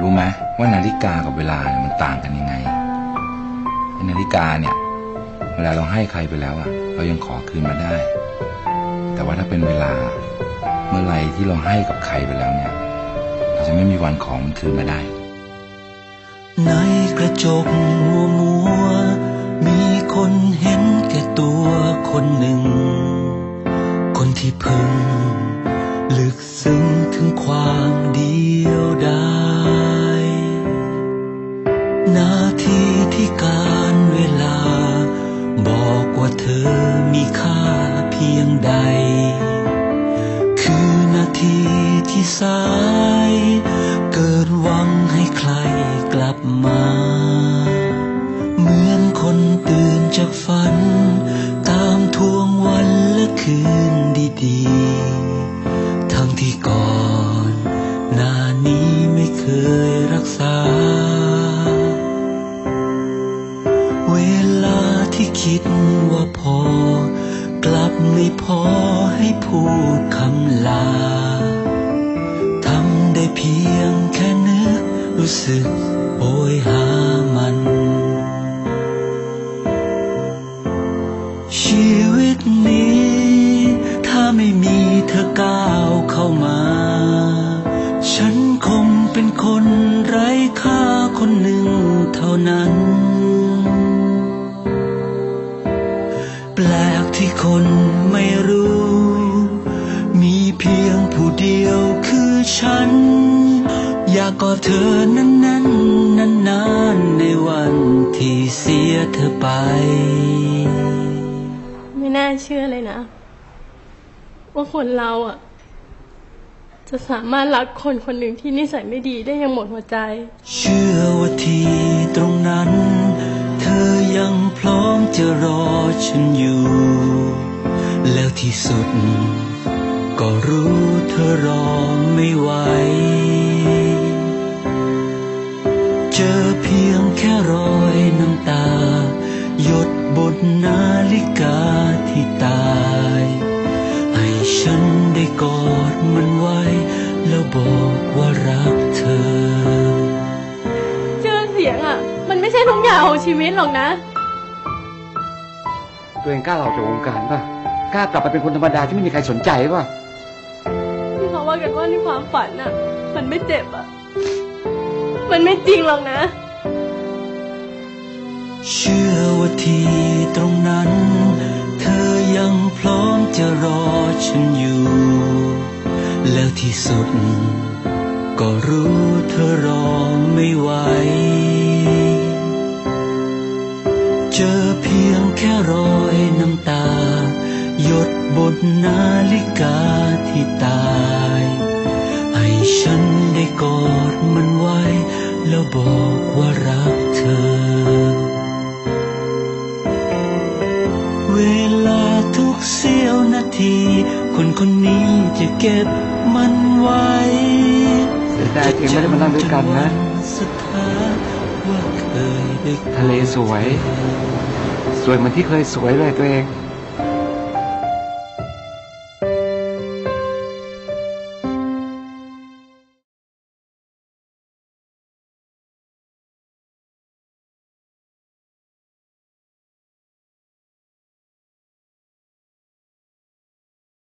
รู้ไหมว่านาฬิกากับเวลาเนี่ยมันต่างกันยังไงไอ้นาฬิกาเนี่ย เวลาเราให้ใครไปแล้วอะเรายังขอคืนมาได้ แต่ว่าถ้าเป็นเวลา เมื่อไหรที่เราให้กับใครไปแล้วเนี่ย เราจะไม่มีวันของมันคืนมาได้ ในกระจกมัวมัวมีคนเห็นแก่ตัวคนหนึ่ง คนที่เพึงลึกซึ้งถึงความดี มีค่าเพียงใด คือนาทีที่สาย เกิดหวังให้ใครกลับมา เหมือนคนตื่นจากฝัน ตามทวงวันและคืนดีๆ ทั้งที่ก่อนหน้านี้ไม่เคยรักษา คิดว่าพอ กลับไม่พอให้พูดคำลาทำได้เพียงแค่นึกรู้สึกโบยหามัน ชีวิตนี้ ถ้าไม่มีเธอก้าวเข้ามา ฉันคงเป็นคนไร้ค่าคนหนึ่งเท่านั้น คนไม่รู้ มีเพียงผู้เดียวคือฉัน อยากกอดเธอนั้นนั้นนานนานๆในวันที่เสียเธอไป ไม่น่าเชื่อเลยนะ ว่าคนเราอะ จะสามารถรักคนคนหนึ่งที่นิสัยไม่ดีได้อยังหมดหัวใจ เชื่อว่าที่ตรงนั้น เธอยังพร้อมจะรอฉันอยู่แล้ว ที่สุด ก็รู้เธอรอไม่ไหว เจอเพียงแค่รอยน้ำตา หยดบนนาฬิกาที่ตาย ให้ฉันได้กอดมันไว้ แล้วบอกว่ารักเธอชื่อเสียงอะ มันไม่ใช่ทุกอย่างของชีวิตหรอกนะ ตัวเองกล้าออกจากวงการป่ะ กล้ากลับไปเป็นคนธรรมดาที่ไม่มีใครสนใจป่ะที่เขาว่ากันว่าในความฝันอะ มันไม่เจ็บอะ มันไม่จริงหรอกนะ เชื่อว่าที่ตรงนั้น เธอยังพร้อมจะรอฉันอยู่ แล้วที่สุด ก็รู้เธอรอไม่ไหวเจอเพียงแค่รอยน้ำตา หยดบนนาฬิกาที่ตาย ให้ฉันได้กอดมันไว้ แล้วบอกว่ารักเธอ เวลาทุกเสี้ยวนาที คนคนนี้จะเก็บมันไว้เสียดายที่ไม่ได้มานั่งด้วยกันนะสุดท้ายว่าเคยได้ทะเลสวย สวยเหมือนที่เคยสวยเลยตัวเองเ